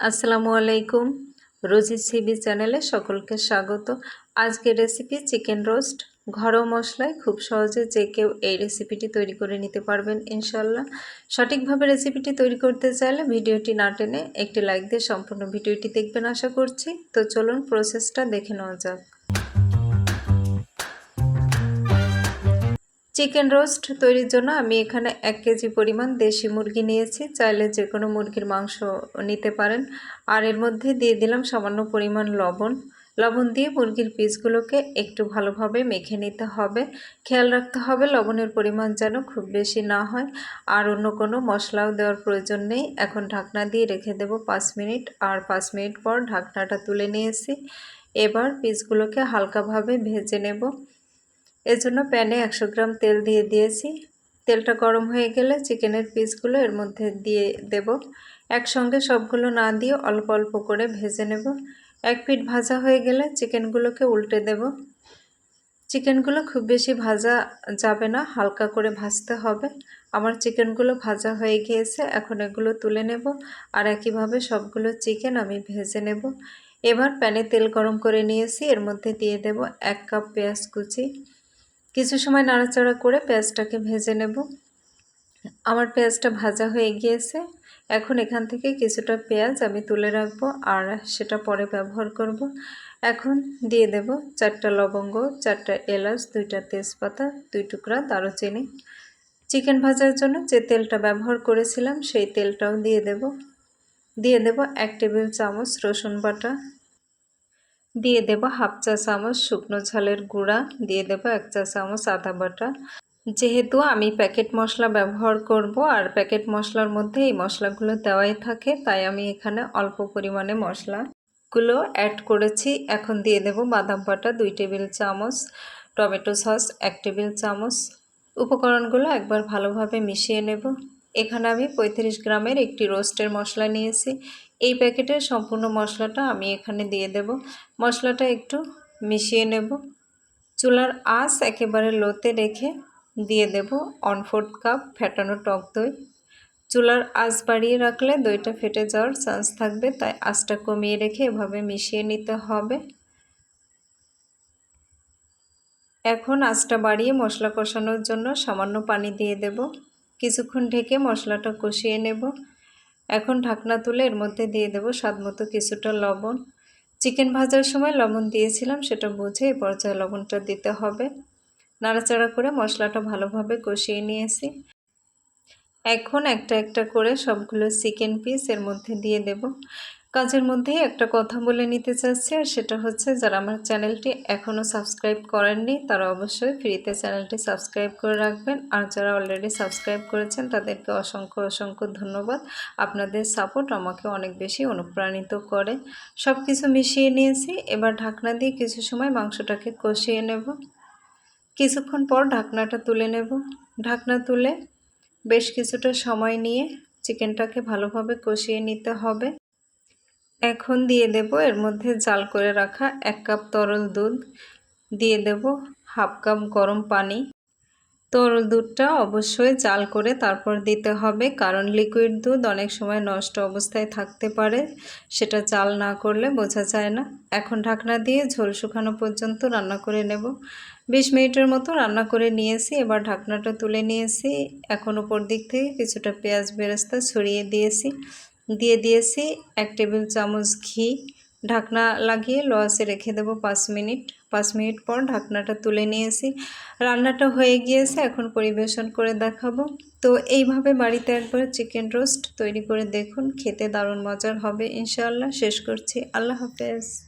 আসসালামু আলাইকুম। রোজি সিবি চ্যানেলে সকলকে স্বাগত। আজকে রেসিপি চিকেন রোস্ট ঘরোয়া মশলায় খুব সহজে যে কেউ এই রেসিপিটি তৈরি করে নিতে পারবেন ইনশাল্লাহ সঠিকভাবে রেসিপিটি তৈরি করতে চাইলে ভিডিওটি না টেনে একটি লাইক দিয়ে সম্পূর্ণ ভিডিওটি দেখবেন আশা করছি। তো চলুন প্রসেসটা দেখে নেওয়া যাক। চিকেন রোস্ট তৈরির জন্য আমি এখানে এক কেজি পরিমাণ দেশি মুরগি নিয়েছি। চাইলে যে কোনো মুরগির মাংস নিতে পারেন। আর এর মধ্যে দিয়ে দিলাম সামান্য পরিমাণ লবণ। লবণ দিয়ে মুরগির পিসগুলোকে একটু ভালোভাবে মেখে নিতে হবে। খেয়াল রাখতে হবে লবণের পরিমাণ যেন খুব বেশি না হয়। আর অন্য কোনো মশলাও দেওয়ার প্রয়োজন নেই। এখন ঢাকনা দিয়ে রেখে দেব পাঁচ মিনিট। আর পাঁচ মিনিট পর ঢাকনাটা তুলে নিয়েছি। এবার পিসগুলোকে হালকাভাবে ভেজে নেব। এজন্য প্যানে একশো গ্রাম তেল দিয়ে দিয়েছি। তেলটা গরম হয়ে গেলে চিকেনের পিসগুলো এর মধ্যে দিয়ে দেব। একসঙ্গে সবগুলো না দিয়ে অল্প অল্প করে ভেজে নেব। এক পিঠ ভাজা হয়ে গেলে চিকেনগুলোকে উল্টে দেব। চিকেনগুলো খুব বেশি ভাজা যাবে না, হালকা করে ভাজতে হবে। আমার চিকেনগুলো ভাজা হয়ে গিয়েছে, এখন এগুলো তুলে নেব আর একইভাবে সবগুলো চিকেন আমি ভেজে নেব। এবার প্যানে তেল গরম করে নিয়েছি, এর মধ্যে দিয়ে দেব এক কাপ পেঁয়াজ কুচি। কিছু সময় নাড়াচাড়া করে পেঁয়াজটাকে ভেজে নেব। আমার পেঁয়াজটা ভাজা হয়ে গিয়েছে। এখন এখান থেকে কিছুটা পেঁয়াজ আমি তুলে রাখব আর সেটা পরে ব্যবহার করব। এখন দিয়ে দেব চারটা লবঙ্গ, চারটা এলাচ, দুইটা তেজপাতা, দুই টুকরা দারুচিনি। চিকেন ভাজার জন্য যে তেলটা ব্যবহার করেছিলাম সেই তেলটাও দিয়ে দেব। দিয়ে দেব এক টেবিল চামচ রসুন বাটা। দিয়ে দেব হাফ চা চামচ শুকনো ঝালের গুঁড়া, দিয়ে দেব এক চা চামচ আদা বাটা। যেহেতু আমি প্যাকেট মশলা ব্যবহার করব আর প্যাকেট মশলার মধ্যে এই মশলাগুলো দেওয়াই থাকে, তাই আমি এখানে অল্প পরিমাণে মশলাগুলো অ্যাড করেছি। এখন দিয়ে দেব বাদাম বাটা দুই টেবিল চামচ, টমেটো সস এক টেবিল চামচ। উপকরণগুলো একবার ভালোভাবে মিশিয়ে নেব। এখানে আমি পঁয়ত্রিশ গ্রামের একটি রোস্টের মশলা নিয়েছি। এই প্যাকেটের সম্পূর্ণ মশলাটা আমি এখানে দিয়ে দেব। মশলাটা একটু মিশিয়ে নেব। চুলার আঁচ একেবারে লোতে রেখে দিয়ে দেব ওয়ান ফোর্থ কাপ ফেটানো টক দই। চুলার আঁচ বাড়িয়ে রাখলে দইটা ফেটে যাওয়ার চান্স থাকবে, তাই আঁচটা কমিয়ে রেখে এভাবে মিশিয়ে নিতে হবে। এখন আঁচটা বাড়িয়ে মশলা কষানোর জন্য সামান্য পানি দিয়ে দেব। কিছুক্ষণ ঢেকে মশলাটা কষিয়ে নেব। এখন ঢাকনা তুলে এর মধ্যে দিয়ে দেব স্বাদ মতো কিছুটা লবণ। চিকেন ভাজার সময় লবণ দিয়েছিলাম, সেটা বুঝে এই পর্যায়ে লবণটা দিতে হবে। নাড়াচাড়া করে মশলাটা ভালোভাবে কষিয়ে নিয়েছি। এখন একটা একটা করে সবগুলো চিকেন পিস এর মধ্যে দিয়ে দেব। কাজের মধ্যেই একটা কথা বলে নিতে চাচ্ছি, আর সেটা হচ্ছে যারা আমার চ্যানেলটি এখনও সাবস্ক্রাইব করেননি, তারা অবশ্যই ফ্রিতে চ্যানেলটি সাবস্ক্রাইব করে রাখবেন। আর যারা অলরেডি সাবস্ক্রাইব করেছেন, তাদেরকে অসংখ্য অসংখ্য ধন্যবাদ। আপনাদের সাপোর্ট আমাকে অনেক বেশি অনুপ্রাণিত করে। সব কিছু মিশিয়ে নিয়েছি, এবার ঢাকনা দিয়ে কিছু সময় মাংসটাকে কষিয়ে নেব। কিছুক্ষণ পর ঢাকনাটা তুলে নেব। ঢাকনা তুলে বেশ কিছুটা সময় নিয়ে চিকেনটাকে ভালোভাবে কষিয়ে নিতে হবে। এখন দিয়ে দেব, এর মধ্যে জাল করে রাখা এক কাপ তরল দুধ। দিয়ে দেব হাফ কাপ গরম পানি। তরল দুধটা অবশ্যই জাল করে তারপর দিতে হবে, কারণ লিকুইড দুধ অনেক সময় নষ্ট অবস্থায় থাকতে পারে, সেটা জাল না করলে বোঝা যায় না। এখন ঢাকনা দিয়ে ঝোল শুকানো পর্যন্ত রান্না করে নেব। বিশ মিনিটের মতো রান্না করে নিয়েছি, এবার ঢাকনাটা তুলে নিয়েছি। এখন উপর দিক থেকে কিছুটা পেঁয়াজ বেরেস্তা ছড়িয়ে দিয়েছি। দিয়ে দিয়েছি এক টেবিল চামচ ঘি। ঢাকনা লাগিয়ে লসে রেখে দেবো পাঁচ মিনিট। পাঁচ মিনিট পর ঢাকনাটা তুলে নিয়েছি। রান্নাটা হয়ে গিয়েছে, এখন পরিবেশন করে দেখাবো। তো এইভাবে বাড়িতে একবার চিকেন রোস্ট তৈরি করে দেখুন, খেতে দারুণ মজার হবে, ইনশাআল্লাহ। শেষ করছি। আল্লাহ হাফেজ।